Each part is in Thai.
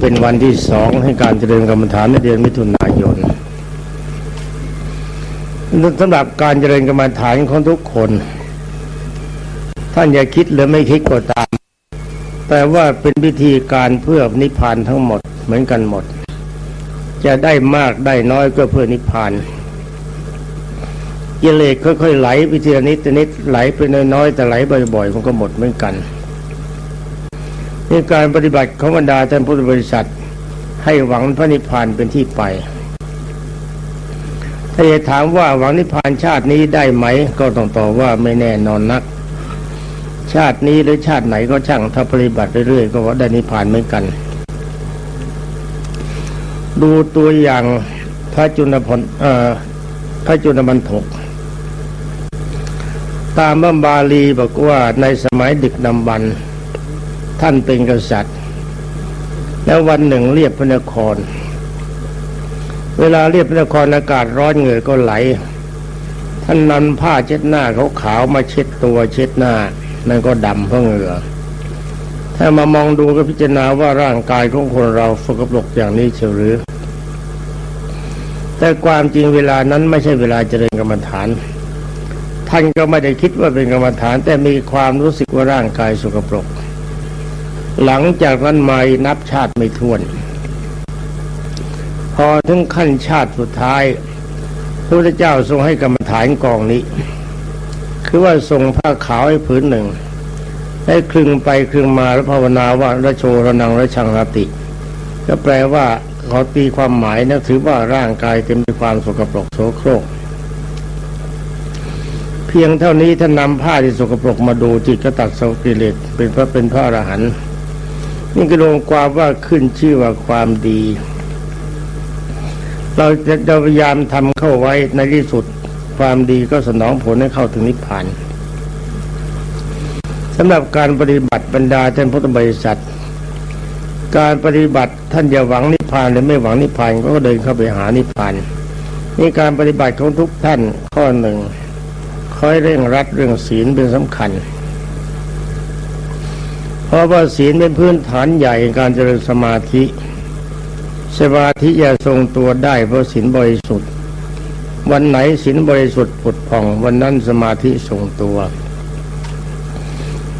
เป็นวันที่สองให้การเจริญกรรมฐานในเดือนมิถุนายนสำหรับการเจริญกรรมฐานของทุกคน ท่านอย่าคิดหรือไม่คิดก็ตาม แต่ว่าเป็นวิธีการเพื่อนิพพานทั้งหมดเหมือนกันหมด จะได้มากได้น้อยก็เพื่อนิพพานกิเลสค่อยๆไหลไปทีละนิดทีนิดไหลไปน้อยๆแต่ไหลบ่อยๆมันก็หมดเหมือนกัน นี่การปฏิบัติของบรรดาท่านพุทธบริษัท ให้หวังพระนิพพานเป็นที่ไป ถ้าจะถามว่าหวังนิพพานชาตินี้ได้ไหม ก็ต้องตอบว่าไม่แน่นอนนัก ชาตินี้หรือชาติไหนก็ช่างถ้าปฏิบัติเรื่อยๆก็ว่าได้นิพพานเหมือนกัน ดูตัวอย่างพระจุลพลพระจุลบรรทกตามบัมบาลีบอกว่าในสมัยดึกดำบรรพ์ ท่านเป็นกษัตริย์ แล้ววันหนึ่งเรียบพระนคร เวลาเรียบพระนครอากาศร้อนเหงื่อก็ไหล ท่านนำผ้าเช็ดหน้าเขาขาวมาเช็ดตัวเช็ดหน้านั่นก็ดำเพราะเหงื่อถ้ามามองดูก็พิจารณาว่าร่างกายของคนเราสกปรกอย่างนี้เชียวหรือ แต่ความจริงเวลานั้นไม่ใช่เวลาเจริญกรรมฐาน ท่านก็ไม่ได้คิดว่าเป็นกรรมฐาน แต่มีความรู้สึกว่าร่างกายสกปรก หลังจากนั้นมานับชาติไม่ถ้วน พอถึงขั้นชาติสุดท้ายพระพุทธเจ้าทรงให้กรรมฐานกองนี้ คือว่าทรงผ้าขาวให้ผืนหนึ่งให้คลึงไปคลึงมาแล้วภาวนาว่าระโชระนังระชังรติ ก็แปลว่าเขาตีความหมายนะถือว่าร่างกายเต็มไปด้วยความสกปรกโสโครก เพียงเท่านี้ท่านนำผ้าที่สกปรกมาดูจิตก็ตัดสกิเลสเป็นพระเป็นพระอรหันต์ นี่ก็รวมความว่าขึ้นชื่อว่าความดี เราจะพยายามทำเข้าไว้ในที่สุด ความดีก็สนองผลให้เข้าถึงนิพพานสำหรับการปฏิบัติบรรดาท่านพุทธบริษัท การปฏิบัติท่านอย่าหวังนิพพานหรือไม่หวังนิพพานก็เดินเข้าไปหานิพพานนี่การปฏิบัติของทุกท่านข้อหนึ่งคอยเร่งรัดเรื่องศีลเป็นสำคัญ เพราะว่าศีลเป็นพื้นฐานใหญ่การเจริญสมาธิ สมาธิจะทรงตัวได้เพราะศีลบริสุทธิ์ วันไหนศีลบริสุทธิ์ผุดผ่อง วันนั้นสมาธิทรงตัว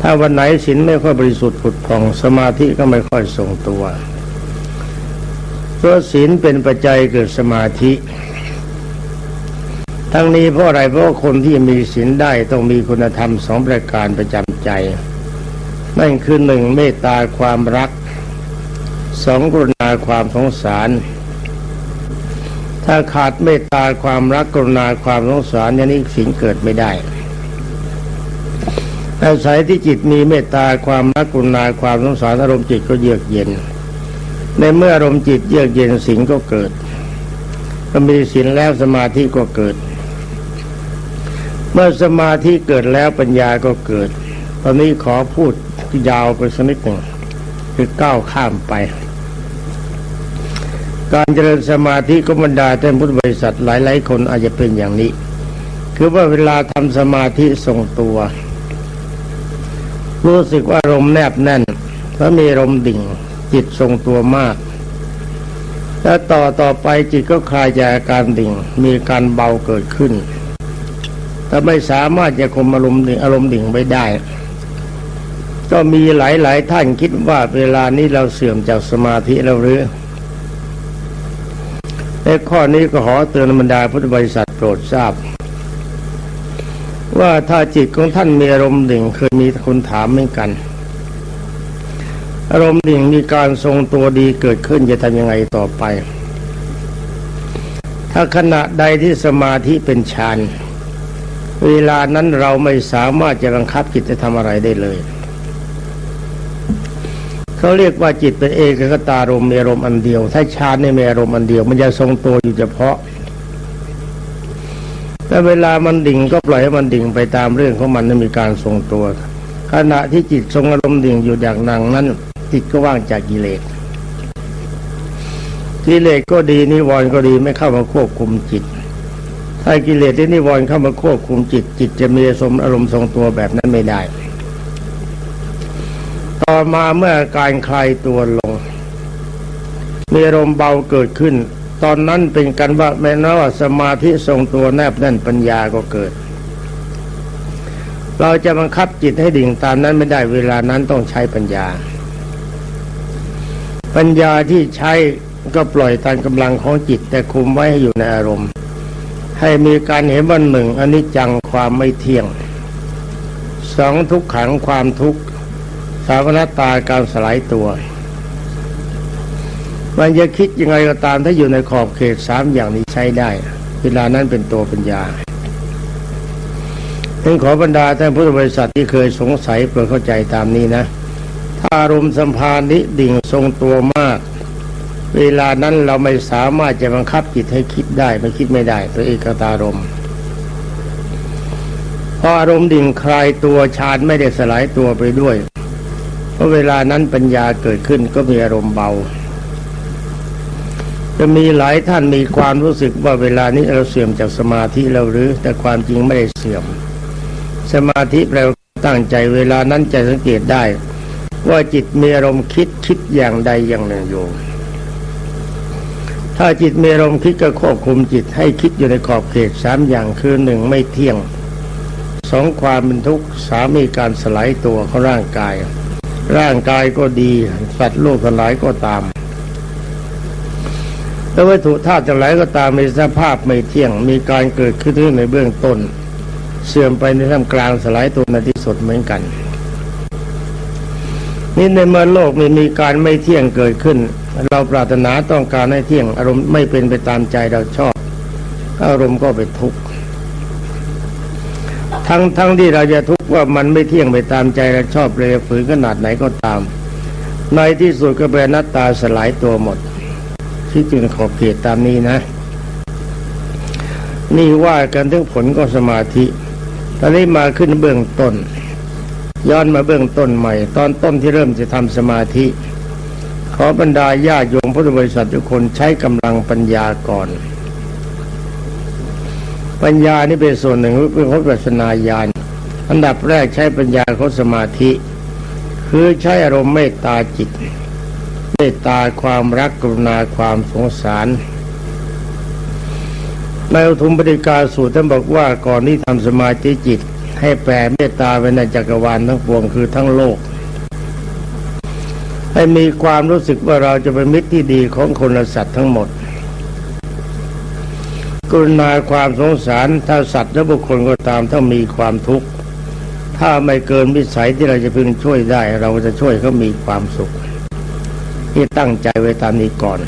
ถ้าวันไหนศีลไม่ค่อยบริสุทธิ์ผุดผ่อง สมาธิก็ไม่ค่อยทรงตัวเพราะศีลเป็นปัจจัยเกิดสมาธิ ทั้งนี้เพราะอะไรเพราะคนที่มีศีลได้ต้องมีคุณธรรมสองประการประจำใจ นั่นคือหนึ่งเมตตาความรักสองกรุณาความสงสาร ถ้าขาดเมตตาความรักกรุณาความสงสารอย่างนี้สิ่งเกิดไม่ได้อาศัยที่จิตมีเมตตาความรักกรุณาความสงสารอารมณ์จิตก็เยือกเย็น ในเมื่ออารมณ์จิตเยือกเย็นสิ่งก็เกิดก็มีศีลแล้วสมาธิก็เกิด เมื่อสมาธิเกิดแล้วปัญญาก็เกิด ตอนนี้ขอพูด ยาวไปสักนิดหนึ่งคือก้าวข้ามไป การเจริญสมาธิก็บรรดาท่านพุทธบริษัทหลาย ๆ คนอาจจะเป็นอย่างนี้ คือว่าเวลาทำสมาธิทรงตัว รู้สึกว่าลมแนบแน่นแล้วมีลมดิ่งจิตทรงตัวมากแล้วต่อต่อไปจิตก็คลายจากอาการดิ่ง มีการเบาเกิดขึ้น แต่ไม่สามารถจะคุมอารมณ์ดิ่งอารมณ์ดิ่งไว้ได้ ก็มีหลาย ๆ ท่านคิดว่าเวลานี้เราเสื่อมจากสมาธิแล้วหรือในข้อนี้ก็ขอเตือนบรรดาพุทธบริษัทโปรดทราบ ว่าถ้าจิตของท่านมีอารมณ์ดิ่งเคยมีคนถามเหมือนกัน อารมณ์ดิ่งมีการทรงตัวดีเกิดขึ้นจะทำยังไงต่อไป ถ้าขณะใดที่สมาธิเป็นฌานเวลานั้นเราไม่สามารถจะบังคับจิตจะทำอะไรได้เลย เขาเรียกว่าจิตเป็นเอกคตารมมีอารมณ์อันเดียว ถ้าฌานนี่มีอารมณ์อันเดียว มันจะทรงตัวอยู่เฉพาะแต่เวลามันดิ่งก็ปล่อยให้มันดิ่งไปตามเรื่องของมันไม่มีการทรงตัว ขณะที่จิตทรงอารมณ์ดิ่งอยู่อย่างนังนั้น จิตก็ว่างจากกิเลสกิเลสก็ดีนิวรณ์ก็ดีไม่เข้ามาควบคุมจิต ถ้ากิเลสที่นิวรณ์เข้ามาควบคุมจิต จิตจะมีสมอารมณ์ทรงตัวแบบนั้นไม่ได้ ต่อมาเมื่อการคลายตัวลง มีอารมณ์เบาเกิดขึ้น ตอนนั้นเป็นกันว่าแม้นว่าสมาธิทรงตัวแนบแน่นปัญญาก็เกิด เราจะบังคับจิตให้ดิ่งตามนั้นไม่ได้เวลานั้นต้องใช้ปัญญา ปัญญาที่ใช้ก็ปล่อยตามกำลังของจิตแต่คุมไว้ให้อยู่ในอารมณ์ ให้มีการเห็นว่าหนึ่งอนิจจังความไม่เที่ยงสองทุกขังความทุกข์ สามอนัตตาการสลายตัว มันจะคิดยังไงก็ตามถ้าอยู่ในขอบเขตสามอย่างนี้ใช้ได้ เวลานั้นเป็นตัวปัญญาถึงขอบรรดาท่านพุทธบริษัทที่เคยสงสัยเพื่อเข้าใจตามนี้นะ ถ้าอารมณ์สัมพานิดิ่งทรงตัวมาก เวลานั้นเราไม่สามารถจะบังคับจิตให้คิดได้ไม่คิดไม่ได้ ตัวเอกตารมณ์พออารมณ์ดิ่งคลายตัวฌานไม่ได้สลายตัวไปด้วย ราะเวลานั้นปัญญาเกิดขึ้นก็มีอารมณ์เบา จะมีหลายท่านมีความรู้สึกว่าเวลานี้เราเสื่อมจากสมาธิเราหรือ แต่ความจริงไม่ได้เสื่อม สมาธิเราตั้งใจเวลานั้นจะสังเกตได้ ว่าจิตมีอารมณ์คิดคิดอย่างใดอย่างหนึ่งอยู่ ถ้าจิตมีอารมณ์คิดก็ควบคุมจิตให้คิดอยู่ในขอบเขตสามอย่างคือหนึ่งไม่เที่ยงสองความเป็นทุกข์สามมีการสลายตัวของร่างกาย ร่างกายก็ดี สัตว์โลกทั้งหลายก็ตามแล้ววัตถุธาตุทั้งหลายก็ตามมีสภาพไม่เที่ยง มีการเกิดขึ้นในเบื้องต้น เสื่อมไปในท่ามกลางสลายตัวในที่สุดเหมือนกันนี่ในเมื่อโลกมีมีการไม่เที่ยงเกิดขึ้น เราปรารถนาต้องการให้เที่ยง อารมณ์ไม่เป็นไปตามใจเราชอบ อารมณ์ก็เป็นทุกข์ทั้งทั้งที่เราจะทุกข์ ว่ามันไม่เที่ยงไปตามใจเราชอบเลยฝืนขนาดไหนก็ตาม ในที่สุดก็เป็นนัตตาสลายตัวหมดที่จึงขอบเขตตามนี้นะ นี่ว่ากันถึงผลก็สมาธิ ตอนนี้มาขึ้นเบื้องต้น ย้อนมาเบื้องต้นใหม่ ตอนต้นที่เริ่มจะทำสมาธิ ขอบรรดาญาโยมพุทธบริษัททุกคนใช้กำลังปัญญาก่อน ปัญญานี่เป็นส่วนหนึ่งเป็นพปัสนาญาณ อันดับแรกใช้ปัญญาเขาสมาธิ คือใช้อารมณ์เมตตาจิต เมตตาความรักกรุณาความสงสารในอุทุมปฏิกาสูตรท่านบอกว่าก่อนที่ทำสมาธิจิต ให้แผ่เมตตาไปในจักรวาลทั้งปวงคือทั้งโลก ให้มีความรู้สึกว่าเราจะเป็นมิตรที่ดีของคนและสัตว์ทั้งหมดกรุณาความสงสารถ้าสัตว์และบุคคลก็ตามถ้ามีความทุกข์ ถ้าไม่เกินวิสัยที่เราจะพึงช่วยได้ เราจะช่วยเขามีความสุข ที่ตั้งใจไว้ตามนี้ก่อน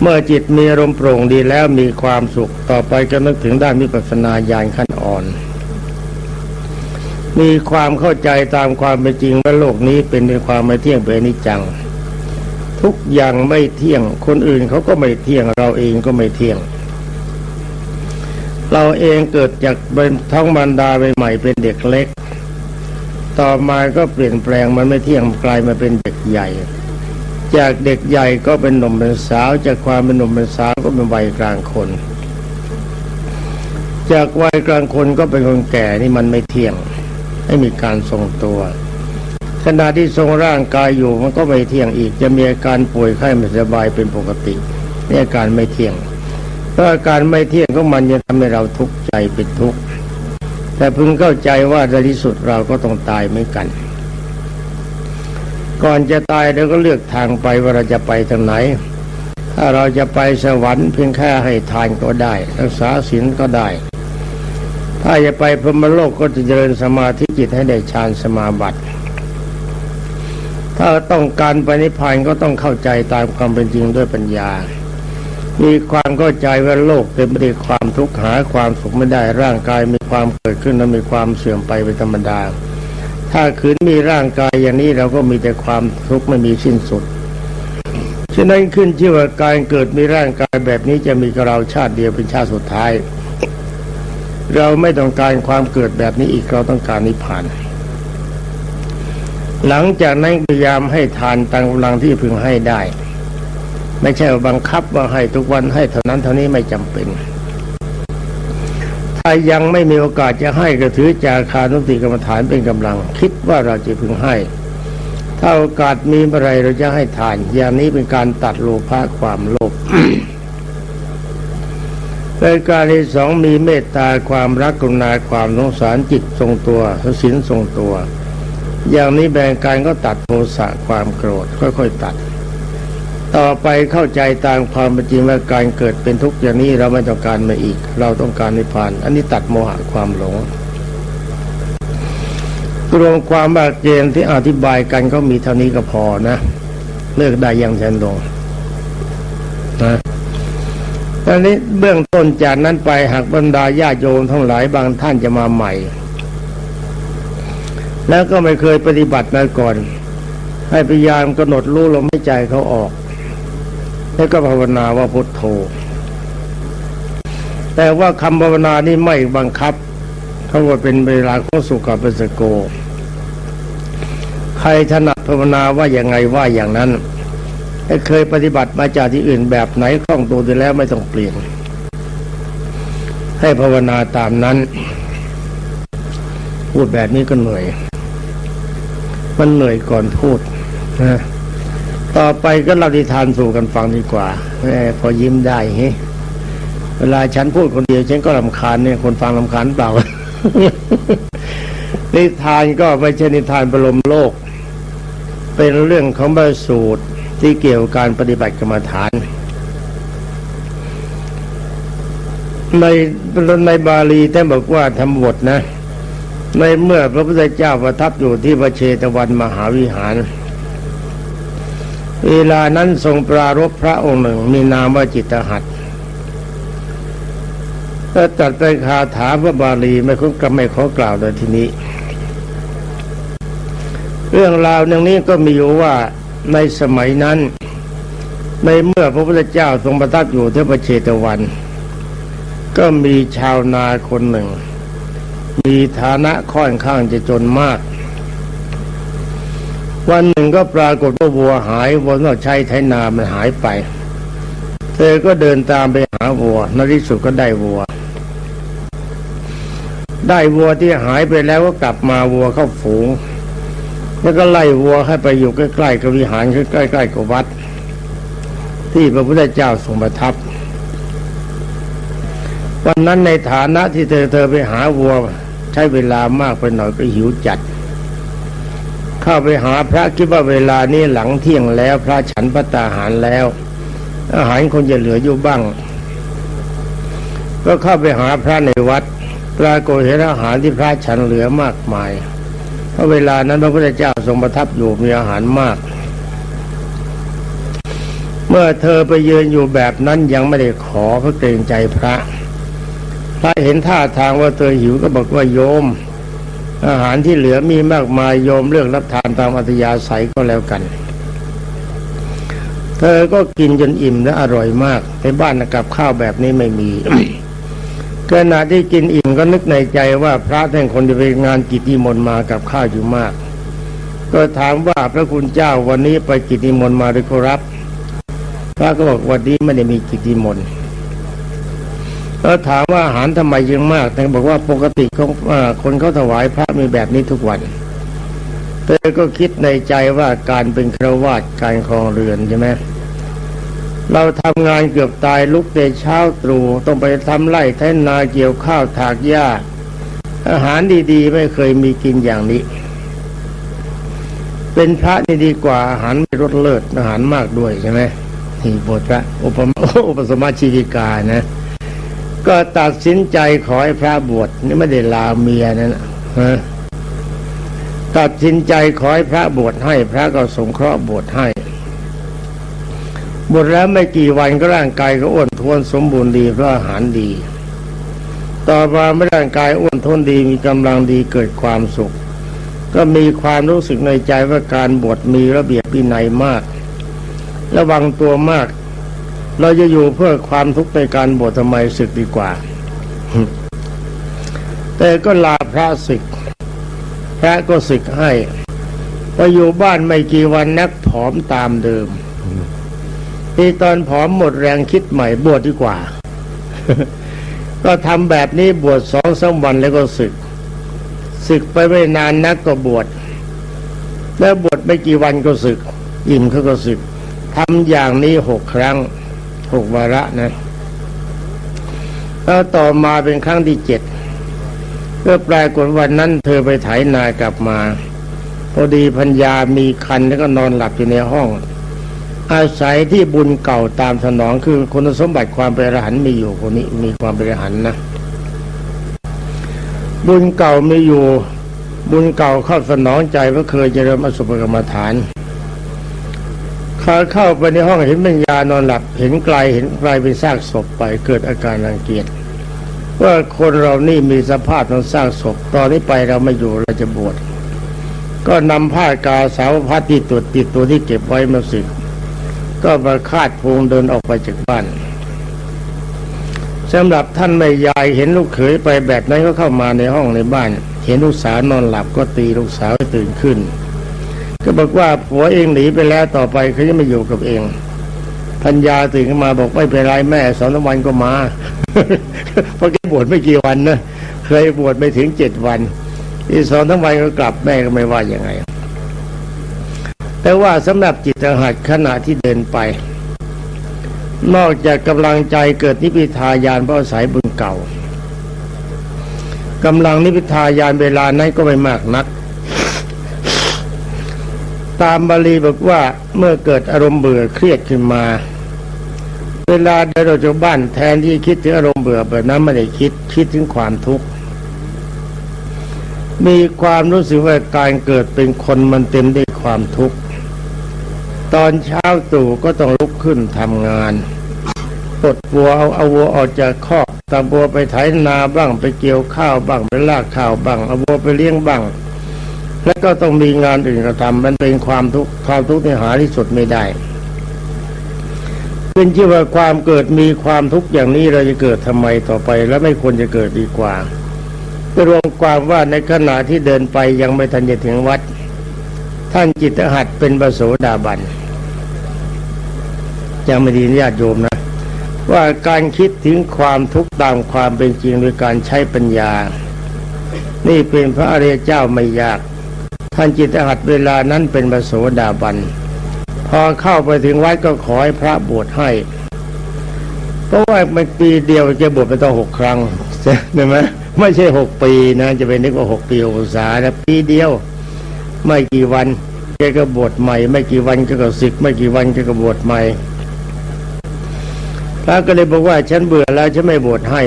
เมื่อจิตมีอารมณ์โปร่งดีแล้วมีความสุขต่อไปก็นึกถึงด้านมิปัสนาญาณขั้นอ่อน มีความเข้าใจตามความเป็นจริงว่าโลกนี้เป็นในความไม่เที่ยงเป็นนิจจัง ทุกอย่างไม่เที่ยงคนอื่นเขาก็ไม่เที่ยงเราเองก็ไม่เที่ยง เราเองเกิดจากเป็นท้องมารดาใหม่เป็นเด็กเล็ก ต่อมาก็เปลี่ยนแปลงมันไม่เที่ยงกลายมาเป็นเด็กใหญ่ จากเด็กใหญ่ก็เป็นหนุ่มเป็นสาว จากความเป็นหนุ่มเป็นสาวก็เป็นวัยกลางคน จากวัยกลางคนก็เป็นคนแก่นี่มันไม่เที่ยงให้มีการทรงตัวขณะที่ทรงร่างกายอยู่มันก็ไม่เที่ยงอีก จะมีอาการป่วยไข้ไม่สบายเป็นปกตินี่อาการไม่เที่ยง เพราะอาการไม่เที่ยงก็มันจะทำให้เราทุกข์ใจเป็นทุกข์แต่พึงเข้าใจว่าในที่สุดเราก็ต้องตายเหมือนกัน ก่อนจะตายเราก็เลือกทางไปว่าเราจะไปทางไหน ถ้าเราจะไปสวรรค์เพียงแค่ให้ทานก็ได้ รักษาศีลก็ได้ ถ้าจะไปพรหมโลกก็จะเจริญสมาธิจิตให้ได้ฌานสมาบัติถ้าต้องการไปนิพพานก็ต้องเข้าใจตามความเป็นจริงด้วยปัญญา มีความเข้าใจว่าโลกเต็มไปด้วยความทุกข์หาความสุขไม่ได้ร่างกายมีความเกิดขึ้นและมีความเสื่อมไปเป็นธรรมดา ถ้าคืนมีร่างกายอย่างนี้เราก็มีแต่ความทุกข์ไม่มีสิ้นสุดฉะนั้นขึ้นชื่อว่าการเกิดมีร่างกายแบบนี้จะมีกับเราชาติเดียวเป็นชาติสุดท้าย เราไม่ต้องการความเกิดแบบนี้อีกเราต้องการนิพพาน หลังจากนั้นพยายามให้ทานตามกำลังที่พึงให้ได้ ไม่ใช่ว่าบังคับว่าให้ทุกวันให้เท่านั้นเท่านี้ไม่จำเป็น ถ้ายังไม่มีโอกาสจะให้ก็ถือจาคานุติกรรมฐานเป็นกำลัง คิดว่าเราจะพึงให้ ถ้าโอกาสมีเมื่อไรเราจะให้ทาน อย่างนี้เป็นการตัดโลภะความโลภเป็นการที่สองมีเมตตาความรักกรุณาความสงสารจิตทรงตัวศีลทรงตัว อย่างนี้แบ่งการก็ตัดโทสะความโกรธ ค่อยๆตัด ต่อไปเข้าใจตามความเป็นจริงว่าการเกิดเป็นทุกข์อย่างนี้เราไม่ต้องการมาอีก เราต้องการนิพพาน อันนี้ตัดโมหะความหลงรวมความบาดเจนที่อธิบายกันก็มีเท่านี้ก็พอนะเลิกได้ยังแทนลงนะตอนนี้เบื้องต้นจากนั้นไปหากบรรดาญาโยมทั้งหลายบางท่านจะมาใหม่ แล้วก็ไม่เคยปฏิบัติมาก่อน ให้พยายามกำหนดรู้ลมหายใจเขาออก แล้วก็ภาวนาว่าพุทโธ แต่ว่าคำภาวนานี้ไม่บังคับเขาว่าเป็นเวลาของสุขปัสสโก ใครถนัดภาวนาว่าอย่างไงว่าอย่างนั้นเคยปฏิบัติมาจากที่อื่นแบบไหนคล่องตัวดีแล้วไม่ต้องเปลี่ยน ให้ภาวนาตามนั้น พูดแบบนี้ก็เหนื่อย มันเหนื่อยก่อนพูดนะ ต่อไปก็เราดิทานสู่กันฟังดีกว่าพอยิ้มได้เฮ้เวลาฉันพูดคนเดียวฉันก็ลำคาญเนี่ยคนฟังลำคาญเปล่า นิทานก็ไม่ใช่นิทานประลมโลก เป็นเรื่องของบาสูตรที่เกี่ยวกับการปฏิบัติกรรมฐาน ในในบาลีท่านบอกว่าทำบทนะ ในเมื่อพระพุทธเจ้าประทับอยู่ที่พระเชตวันมหาวิหาร เวลานั้นทรงปรารบพระองค์หนึ่งมีนามว่าจิตหัตก็ตัดไปคาถาพระบาลีไม่คุ้ก็ไม่ขอกล่าวโดยที่นี้ เรื่องราวอย่งนี้ก็มีอยู่ว่าในสมัยนั้น ในเมื่อพระพุทธเจ้าทรงประทับอยู่ที่พระเชตวัน ก็มีชาวนาคนหนึ่ง มีฐานะค่อนข้างจะจนมาก วันหนึ่งก็ปรากฏว่าวัวหายวัวต้อใช้ไถนามันหายไป เธอก็เดินตามไปหาวัวในที่สุดก็ได้วัว ได้วัวที่หายไปแล้วก็กลับมาวัวเข้าฝูง แล้วก็ไล่วัวให้ไปอยู่ใกล้ๆกับวิหารใกล้ๆกับวัด ที่พระพุทธเจ้าทรงประทับวันนั้นในฐานะที่เธอเธอไปหาวัวใช้เวลามากไปหน่อยก็หิวจัด เข้าไปหาพระคิดว่าเวลานี้หลังเที่ยงแล้ว พระฉันพระตาหารแล้ว อาหารคงจะเหลืออยู่บ้าง ก็เข้าไปหาพระในวัดปรากฏเห็นอาหารที่พระฉันเหลือมากมายเพราะเวลานั้นพระพุทธเจ้าทรงประทับอยู่มีอาหารมาก เมื่อเธอไปยืนอยู่แบบนั้นยังไม่ได้ขอเพราะเกรงใจพระ พระเห็นท่าทางว่าเธอหิวก็บอกว่าโยม อาหารที่เหลือมีมากมายโยมเลือกรับทานตามอัธยาศัยก็แล้วกัน เธอก็กินจนอิ่มและอร่อยมากในบ้านกับข้าวแบบนี้ไม่มีขณะที่กินอิ่มก็นึกในใจว่าพระท่านคนจะไปงานกิจนิมนต์มากับข้าวอยู่มาก ก็ถามว่าพระคุณเจ้าวันนี้ไปกิจนิมนต์มาหรือครับ พระก็บอกวันนี้ไม่ได้มีกิจนิมนต์ แล้วถามว่าอาหารทำไมยังมากท่บอกว่าปกติของคนเขาถวายพระมีแบบนี้ทุกวันเธอก็คิดในใจว่าการเป็นครวาสการครองเรือนใช่ไหมเราทำงานเกือบตายลุกแต่เช้าตรู่ต้องไปทำไร่แทนนาเกี่ยวข้าวถากหญ้า อาหารดีๆ ไม่เคยมีกินอย่างนี้ เป็นพระนี่ดีกว่าอาหารไม่รสเลิศอาหารมากด้วยใช่ไหมที่บทพระอุปมาอุปสมาชีวิกานะ ก็ตัดสินใจขอให้พระบวชนี่ไม่ได้ลาเมียนั่นนะตัดสินใจขอให้พระบวชให้ พระก็สงเคราะห์บวชให้หมดแล้วไม่กี่วันก็ร่างกายก็อ้วนท้วนสมบูรณ์ดีเพราะอาหารดี ต่อมาเมื่อร่างกายอ้วนท้วนดีมีกำลังดีเกิดความสุข ก็มีความรู้สึกในใจว่าการบวชมีระเบียบวินัยมาก ระวังตัวมาก เราจะอยู่เพื่อความทุกข์ในการบวชทำไมศึกดีกว่า แต่ก็ลาพระศึก พระก็ศึกให้พออยู่บ้านไม่กี่วันนักผอมตามเดิมที่ตอนผอมหมดแรงคิดใหม่บวชดีกว่า ก็ทำแบบนี้บวชสองสามวันแล้วก็ศึกศึกไปไม่นานนักก็บวชแล้วบวชไม่กี่วันก็ศึก อิ่มเขาก็ศึกทำอย่างนี้หกครั้ง หกวาระนะแล้วต่อมาเป็นครั้งที่เจ็ดเพื่อปลายกฏวันนั้น เธอไปไถนากลับมา พอดีพัญญามีคันแล้วก็นอนหลับอยู่ในห้อง อาศัยที่บุญเก่าตามสนองคือคุณสมบัติความเป็นอรหันมีอยู่คนนี้มีความเป็นอรหันนะ บุญเก่ามีอยู่บุญเก่าเข้าสนองใจว่าเคยเจริญอสุภกรรมฐาน ขาเข้าไปในห้องเห็นปัญญานอนหลับ เห็นไกลเห็นไกลเป็นซากศพไปเกิดอาการรังเกียจว่าคนเรานี่มีสภาพต้องสร้างศพตอนนี้ไปเราไม่อยู่เราจะบวชก็นำผ้ากาสาวพัดที่ตัวติดตัวที่เก็บไว้มาสึก ก็มาคาดพวงเดินออกไปจากบ้านสำหรับท่านแม่ยายเห็นลูกเขยไปแบบนั้นก็เข้ามาในห้องในบ้าน เห็นลูกสาวนอนหลับก็ตีลูกสาวให้ตื่นขึ้น ก็บอกว่าผัวเองหนีไปแล้วต่อไปเขาจะไม่อยู่กับเองพัญญาตื่นขึ้นมาบอกไม่เป็นไรแม่สองวันก็มาเพราะแกบวชไม่กี่วันนะเคยบวชไม่ถึงเจ็ดวันอีสองสามวันก็กลับแม่ก็ไม่ว่ายังไง แต่ว่าสำหรับจิตหัดขณะที่เดินไป นอกจากกำลังใจเกิดนิพพิทายานเพราะอายบุญเก่ากำลังนิพพิทายานเวลานั้นก็ไม่มากนัก ตามบาลีบอกว่าเมื่อเกิดอารมณ์เบื่อเครียดขึ้นมา เวลาเดินออกจากบ้านแทนที่คิดถึงอารมณ์เบื่อแบบนั้นไม่ได้คิดคิดถึงความทุกข์มีความรู้สึกว่าการเกิดเป็นคนมันเต็มด้วยความทุกข์ตอนเช้าตู่ก็ต้องลุกขึ้นทำงานปลดวัวเอาเอาวัวออกจากคอกตาบัวไปไถนาบ้างไปเกี่ยวข้าวบ้างไปลากข้าวบ้างเอาวัวไปเลี้ยงบ้าง แล้วก็ต้องมีงานอื่นกระทำมันเป็นความทุกข์ความทุกข์ที่หาที่สุดไม่ได้เป็นที่ว่าความเกิดมีความทุกข์อย่างนี้เราจะเกิดทำไมต่อไป และไม่ควรจะเกิดดีกว่าก็รวมความว่าในขณะที่เดินไปยังไม่ทันจะถึงวัด ท่านจิตหัดเป็นประโสดาบันยังไม่ดีญาติโยมนะ ว่าการคิดถึงความทุกข์ตามความเป็นจริงโดยการใช้ปัญญา นี่เป็นพระอริยเจ้าไม่ยาก ท่านจิตหัดเวลานั้นเป็นประโสดาบัน พอเข้าไปถึงวัดก็ขอให้พระบวชให้ เพราะว่ามันปีเดียวจะบวชไปต้องหกครั้งใช่ไหมไม่ใช่หกปีนะ จะเป็นนึกว่าหกปีหกษานะปีเดียว ไม่กี่วันแกก็บวชใหม่ ไม่กี่วันก็ก็ศึก ไม่กี่วันก็ก็บวชใหม่พระก็เลยบอกว่าฉันเบื่อแล้วฉันไม่บวชให้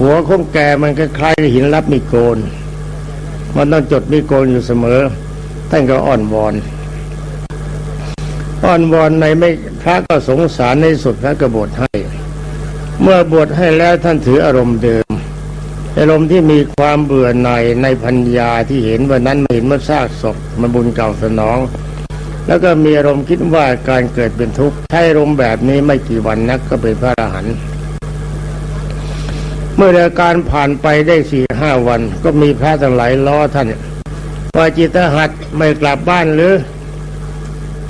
หัวคงแกมันคล้ายๆหินรับมีโกน มันต้องจดมีโกนอยู่เสมอ ท่านก็อ่อนวอน อ้อนวอนในไม่พระก็สงสารในสุดพระก็บวชให้ เมื่อบวชให้แล้วท่านถืออารมณ์เดิม อารมณ์ที่มีความเบื่อหน่ายในพัญญาที่เห็นวันนั้นเห็นว่าซากศพมันบุญเก่าสนอง แล้วก็มีอารมณ์คิดว่าการเกิดเป็นทุกข์ใช้อารมณ์แบบนี้ไม่กี่วันนักก็เป็นพระอรหันต์ เมื่ออาการผ่านไปได้สี่ห้าวัน ก็มีพระทั้งหลายล้อท่านว่าจิตหัดไม่กลับบ้านหรือ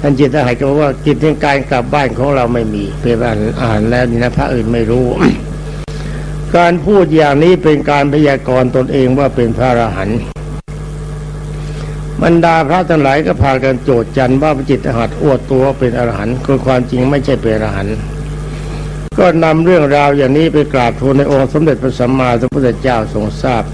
ท่านจิตหัดก็บอกว่าจิตในการกลับบ้านของเราไม่มีเป็นอ่านอ่านแล้วนี่นะพระอื่นไม่รู้ การพูดอย่างนี้เป็นการพยากรณ์ตนเองว่าเป็นพระอรหันต์บรรดาพระทั้งหลายก็พากันโจดจันว่าจิตหัดอวดตัวเป็นอรหันต์คือความจริงไม่ใช่เป็นอรหันต์ ก็นำเรื่องราวอย่างนี้ไปกราบทูลในองค์สมเด็จพระสัมมาสัมพุทธเจ้าทรงทราบ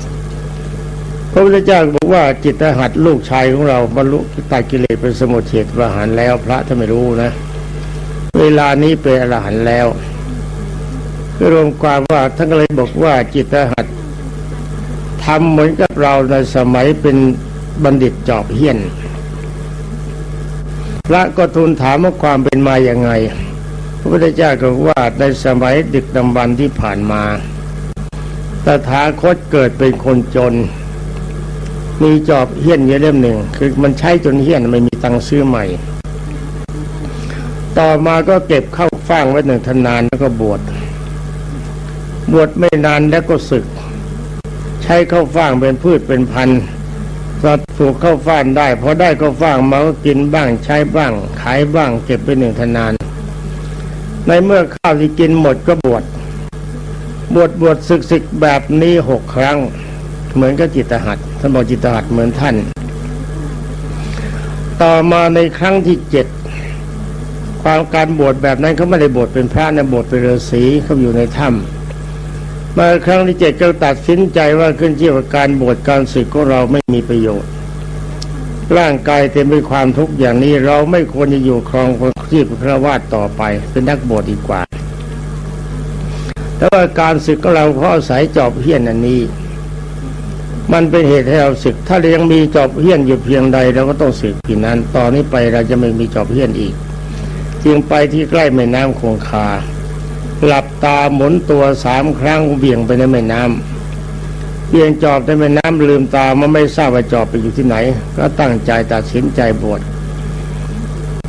พระพุทธเจ้าบอกว่าจิตหัดลูกชายของเราบรรลุตัดกิเลสเป็นสมุทเฉทประหารแล้วพระถ้าไม่รู้นะ เวลานี้เป็นอรหันต์แล้วคือรวมความว่าท่านก็เลยบอกว่าจิตหัดทำเหมือนกับเราในสมัยเป็นบัณฑิตจอบเฮี้ยน พระก็ทูลถามว่าความเป็นมาอย่างไง ระพุทธเจ้าก็ว่าในสมัยดึกดำบรรที่ผ่านมาตถาคตเกิดเป็นคนจน มีจอบเฮี้ยนเยอะเล่มหนึ่ง คือมันใช้จนเฮี้ยนไม่มีตังค์ซื้อใหม่ ต่อมาก็เก็บเข้าฟ่างไว้หนึ่งทนานแล้วก็บวช บวชไม่นานแล้วก็ศึก ใช้เข้าฟ่างเป็นพืชเป็นพันธุ์ก็ถูกเข้าฟ่านได้พอได้เข้าฟ่างมาก็กินบ้างใช้บ้าง ขายบ้าง เก็บไปหนึ่งทนาน ในเมื่อข้าวที่กินหมดก็บวชบวชบวชศึกศึกแบบนี้หกครั้ง เหมือนกับจิตหัดท่านบอกจิตหัดเหมือนท่าน ต่อมาในครั้งที่เจ็ดความการบวชแบบนั้นเขาไม่ได้บวชเป็นพระนะบวชเป็นฤาษีเขาอยู่ในถ้ำมาครั้งที่เจ็ดก็ตัดสินใจว่าขึ้นชื่อว่าการบวชการศึกของเราไม่มีประโยชน์ ร่างกายเต็มไปความทุกข์อย่างนี้เราไม่ควรจะอยู่ครองชีพพระวาดต่อไป เป็นนักบวชดีกว่า แต่ว่าการศึกของเราเพราะอายจอบเฮี้ยนอันนี้ มันเป็นเหตุให้เราศึก ถ้าเรายังมีจอบเฮี้ยนอยู่เพียงใดเราก็ต้องศึกทีนั้น ตอนนี้ไปเราจะไม่มีจอบเฮี้ยนอีก จึงไปที่ใกล้แม่น้ำคงคา หลับตาหมุนตัวสามครั้งเบี่ยงไปในแม่น้ำ เบี่ยงจอบในแม่น้ำลืมตามันไม่ทราบว่าจอบไปอยู่ที่ไหน ก็ตั้งใจตัดสินใจบวช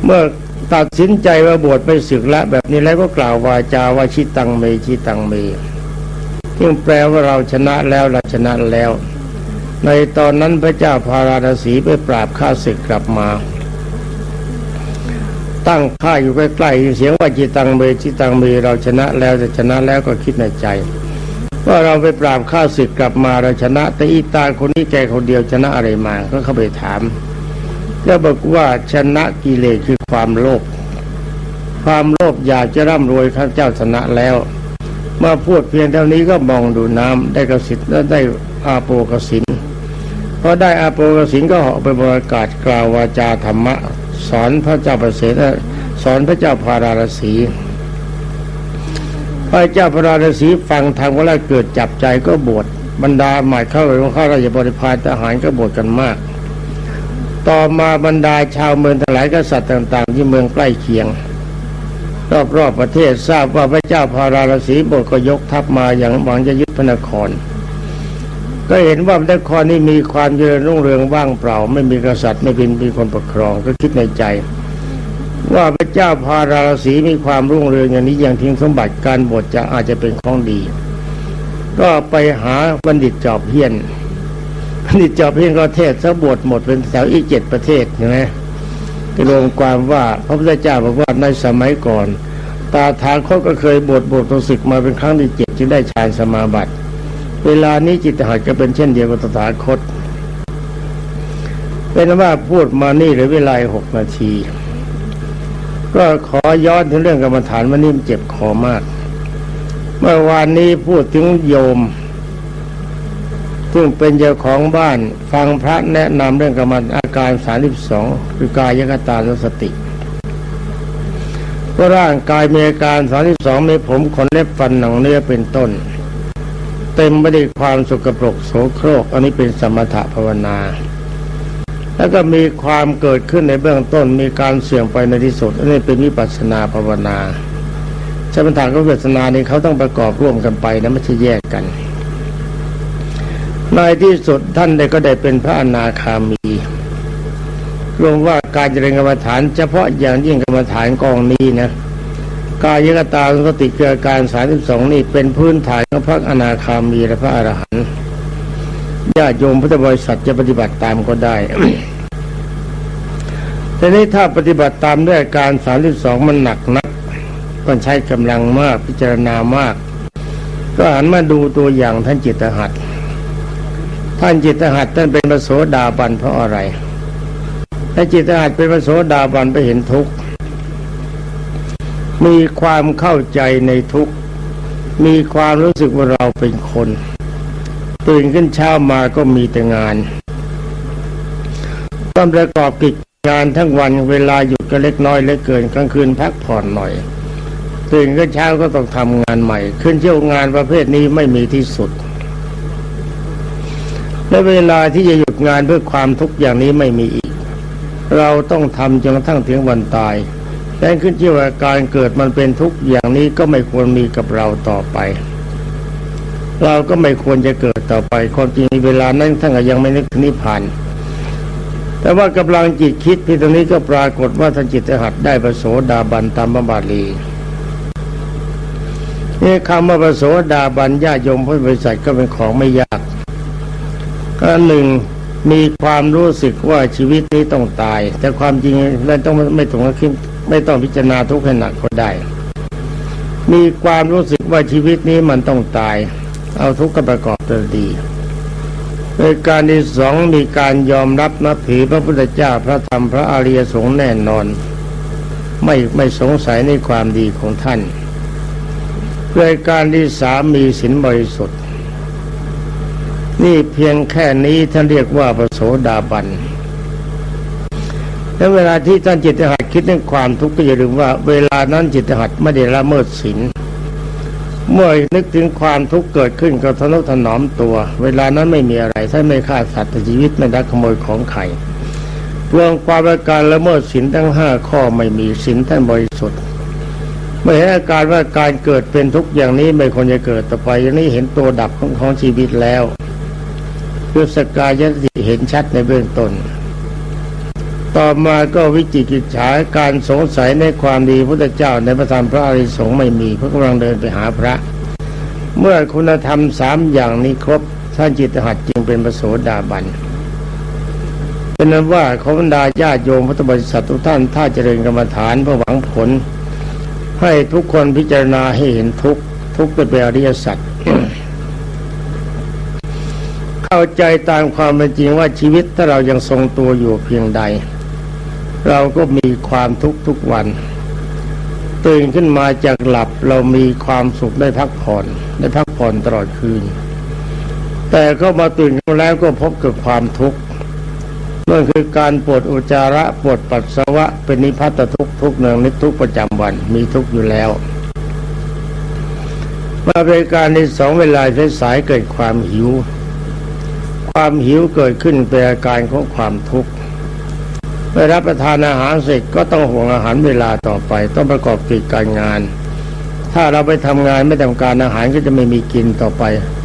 เมื่อตัดสินใจว่าบวชไม่ศึกละ แบบนี้แล้วก็กล่าววาจาว่าชิตังเมชิตังเมซึ่งแปลว่าเราชนะแล้วเราชนะแล้ว ในตอนนั้นพระเจ้าพาราณสีไปปราบข้าศึกกลับมา ตั้งข้าอยู่ใกล้ๆเสียงว่าจิตังเมจิตังเมเราชนะแล้วจะชนะแล้วก็คิดในใจ ว่าเราไปปราบข้าศึกกลับมาเราชนะ แต่อีตาคนนี้แกคนเดียวชนะอะไรมา ก็เข้าไปถามแล้วบอกว่าชนะกิเลสคือความโลภความโลภอยากจะร่ำรวยข้าเจ้าชนะแล้วมื่อพูดเพียงเท่านี้ก็มองดูน้ำได้กสิทธิ์และได้อาโปกสินพอได้อาโปกสินก็เหาะไปบรรยากาศกล่าววาจาธรรมะ สอนพระเจ้าประเสริฐสอนพระเจ้าพาราณสี พระเจ้าพาราณสีฟังทางว่าแล้วเกิดจับใจก็บวชบรรดาหมายเข้าไปของข้าราชบริพารทหารก็บวชกันมาก ต่อมาบรรดาชาวเมืองทั้งหลายกษัตริย์ต่าง ๆ ที่เมืองใกล้เคียง รอบๆประเทศทราบว่าพระเจ้าพาราณสีบทก็ยกทัพมาอย่างหวังจะยึดพระนคร ก็เห็นว่าพระนครนี่มีความเจริญรุ่งเรืองว่างเปล่า ไม่มีกษัตริย์ไม่เป็นมีคนปกครองก็คิดในใจ ว่าพระเจ้าพาราณสีมีความรุ่งเรืองอย่างนี้อย่างทิ้งสมบัติการบวชจะอาจจะเป็นของดี ก็ไปหาบัณฑิตจอบเฮียนบัณฑิตจอบเฮียนก็เทศซะบวชหมดเป็นแถวอีกเจ็ดประเทศใช่ไหมรวมความว่าพระพุทธเจ้าบอกว่าในสมัยก่อน ตาทางคตก็เคยบวชบวชตัวศึกมาเป็นครั้งที่เจ็ดจึงได้ฌานสมาบัติ เวลานี้จิตหัดก็เป็นเช่นเดียวกับตถาคตเป็นว่าพูดมานี่เหรือเวลาหกนาที ก็ขอย้อนถึงเรื่องกรรมฐานวันนี้เจ็บคอมาก เมื่อวานนี้พูดถึงโยม ซึ่งเป็นเจ้าของบ้านฟังพระแนะนำเรื่องกรรมอาการสามสิบสองคือกายกตาสติว่าร่างกายมีอาการสามสิบสองมีผมขนเล็บฟันหนังเนื้อเป็นต้น เต็มไปด้วยความสกปรกโสโครก อันนี้เป็นสมถะภาวนา แล้วก็มีความเกิดขึ้นในเบื้องต้นมีการเสื่อมไปในที่สุดอันนี้เป็นวิปัสนาภาวนาสมถะกับวิปัสนานี่เขาต้องประกอบร่วมกันไปนะไม่ใช่แยกกัน ในที่สุดท่านได้ก็ได้เป็นพระอนาคามีรวมว่าการเจริญกรรมฐาน เฉพาะอย่างยิ่งกรรมฐานกองนี้นะกายกตาสติเกิดการสามสิบสองนี่เป็นพื้นฐานของพระอนาคามีและพระอรหันต์ ญาติโยมพุทธบริษัทจะปฏิบัติตามก็ได้ทีนี้ถ้าปฏิบัติตามด้วยการสามสิบสองมันหนักนักก็ใช้กำลังมากพิจารณามาก ก็หันมาดูตัวอย่างท่านจิตหัตท่านจิตหัตท่านเป็นพระโสดาบันเพราะอะไรถ้าจิตหัตเป็นพระโสดาบันไปเห็นทุกข์มีความเข้าใจในทุกข์มีความรู้สึกว่าเราเป็นคน ตื่นขึ้นเช้ามาก็มีแต่งานต้องประกอบกิจงานทั้งวันเวลาหยุดก็เล็กน้อยเล็กเกินกลางคืนพักผ่อนหน่อย ตื่นขึ้นเช้าก็ต้องทำงานใหม่ ขึ้นเที่ยวงานประเภทนี้ไม่มีที่สุด และเวลาที่จะหยุดงานเพื่อความทุกข์อย่างนี้ไม่มีอีก เราต้องทำจนกระทั่งถึงวันตายแต่ขึ้นเชื่อว่าการเกิดมันเป็นทุกข์อย่างนี้ก็ไม่ควรมีกับเราต่อไป เราก็ไม่ควรจะเกิดต่อไปความจริงเวลานั้นท่านก็ยังไม่นึกถึงนิพพาน แต่ว่ากำลังจิตคิดที่ตรงนี้ก็ปรากฏว่าท่านจิตหัดได้ประโสดาบันตามบาลีนี่คำว่าประโสดาบันญาติโยมพุทธบริษัทก็เป็นของไม่ยากก็หนึ่งมีความรู้สึกว่าชีวิตนี้ต้องตาย แต่ความจริงเราต้องไม่ต้องคิดไม่ต้องพิจารณาทุกข์ให้หนักก็ได้ มีความรู้สึกว่าชีวิตนี้มันต้องตาย เอาทุกข์ก็ประกอบตัวดีในการที่สองมีการยอมรับนับถือพระพุทธเจ้าพระธรรมพระอริยสงฆ์แน่นอน ไม่ไม่สงสัยในความดีของท่านรายการที่สามมีศีลบริสุทธิ์ นี่เพียงแค่นี้ท่านเรียกว่าประโสดาบันแล้วเวลาที่ท่านจิตหัดคิดเรื่องความทุกข์ก็อย่าลืมว่า เวลานั้นจิตหัดไม่ได้ละเมิดศีล เมื่อนึกถึงความทุกข์เกิดขึ้นก็ทนุถนอมตัว เวลานั้นไม่มีอะไรท่านไม่ฆ่าสัตว์ชีวิตไม่ดักขโมยของใครรวมความว่าการละเมิดศีลทั้งห้าข้อไม่มีศีลท่านบริสุทธิ์ไม่เห็นอาการว่าการเกิดเป็นทุกข์อย่างนี้ไม่ควรจะเกิดต่อไปอย่างนี้เห็นตัวดับของของชีวิตแล้วคือสกายติเห็นชัดในเบื้องต้น ต่อมาก็วิจิกิจฉาการสงสัยในความดีพุทธเจ้าในพระธรรมพระอริยสงฆ์ไม่มีเพราะกำลังเดินไปหาพระ เมื่อคุณธรรมสามอย่างนี้ครบท่านจิตหัดจึงเป็นประโสดาบันเป็นนั้นว่าขบรรดาญาติโยมพุทธบริษัททุกท่านถ้าเจริญกรรมฐานเพื่อหวังผล ให้ทุกคนพิจารณาให้เห็นทุกทุกเป็นอริยสัจเข้าใจตามความเป็นจริงว่าชีวิตถ้าเรายังทรงตัวอยู่เพียงใด เราก็มีความทุกข์ทุกวัน ตื่นขึ้นมาจากหลับเรามีความสุขได้พักผ่อนได้พักผ่อนตลอดคืน แต่ก็มาตื่นขึ้นมาแล้วก็พบกับความทุกข์นั่นคือการปวดอุจจาระปวดปัสสาวะเป็นนิพพัตทุกทุกเนืองนิทุกประจำวันมีทุกอยู่แล้วมาเป็นการในสองเวลาเสายเกิดความหิว ความหิวเกิดขึ้นเป็นอาการของความทุกข์ เมื่อรับประทานอาหารเสร็จก็ต้องห่วงอาหารเวลาต่อไป ต้องประกอบกิจการงาน ถ้าเราไปทำงานไม่ทำการอาหารก็จะไม่มีกินต่อไป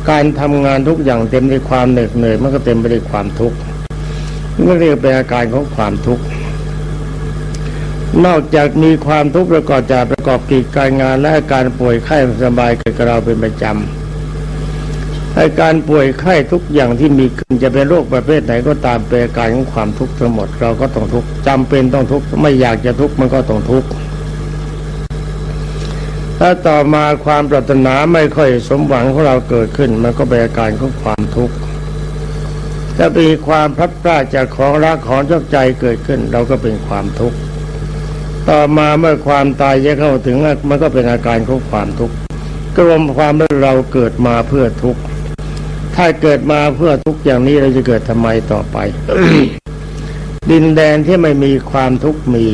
การทำงานทุกอย่างเต็มด้วยความเหน็ดเหนื่อยมันก็เต็มไปด้วยความทุกข์นี่เรียกเป็นอาการของความทุกข์นอกจากมีความทุกข์ประกอบจากประกอบกิจการงานและอาการป่วยไข้สบายเกิดกับเราเป็นประจำ อาการป่วยไข้ทุกอย่างที่มีขึ้นจะเป็นโรคประเภทไหนก็ตามเป็นอาการของความทุกข์ทั้งหมดเราก็ต้องทุกข์จำเป็นต้องทุกข์ไม่อยากจะทุกข์มันก็ต้องทุกข์ถ้าต่อมาความปรารถนาไม่ค่อยสมหวังของเราเกิดขึ้น มันก็เป็นอาการของความทุกข์ถ้ามีความพลัดพรากจากของรักของชอบใจเกิดขึ้น เราก็เป็นความทุกข์ต่อมาเมื่อความตายจะเข้าถึงมันก็เป็นอาการของความทุกข์กรวมความว่เราเกิดมาเพื่อทุกข์ ถ้าเกิดมาเพื่อทุกอย่างนี้เราจะเกิดทำไมต่อไป ดินแดนที่ไม่มีความทุกข์มี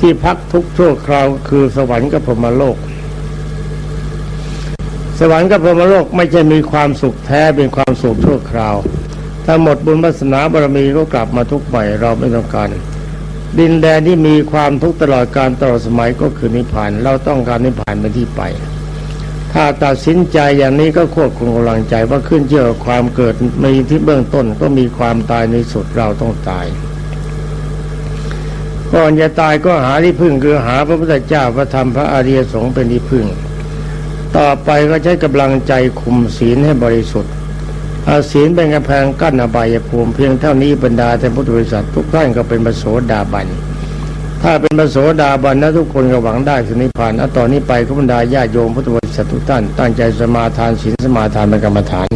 ที่พักทุกชั่วคราวคือสวรรค์กับพรมโลก สวรรค์กับพรมโลกไม่ใช่มีความสุขแท้เป็นความสุขชั่วคราวถ้าหมดบุญวาสนาบารมีก็กลับมาทุกข์ใหม่เราไม่ต้องการดินแดนที่มีความทุกข์ตลอดการตลอดสมัยก็คือนิพพาน เราต้องการนิพพานเป็นที่ไป ถ้าตัดสินใจอย่างนี้ก็ควบคุมกำลังใจว่าขึ้นเชื่อความเกิดมีที่เบื้องต้นก็มีความตายในสุดเราต้องตายก่อนจะตายก็หาที่พึ่งคือหาพระพุทธเจ้าพระธรรมพระอริยสงฆ์เป็นที่พึ่ง ต่อไปก็ใช้กำลังใจคุมศีลให้บริสุทธิ์อาศีลเป็นกำแพงกั้นอบายภูมิเพียงเท่านี้บรรดาท่พุทธบริษัททุกท่านก็เป็นประโสดาบัน ถ้าเป็นพระโสดาบันนะทุกคนก็หวังได้คือนิพานนะตอนนี้ไปขบรรดาญาโยมพุทธบริษัททุกท่านตั้งใจสมาทานศีลสมาทานเป็นกรรมฐาน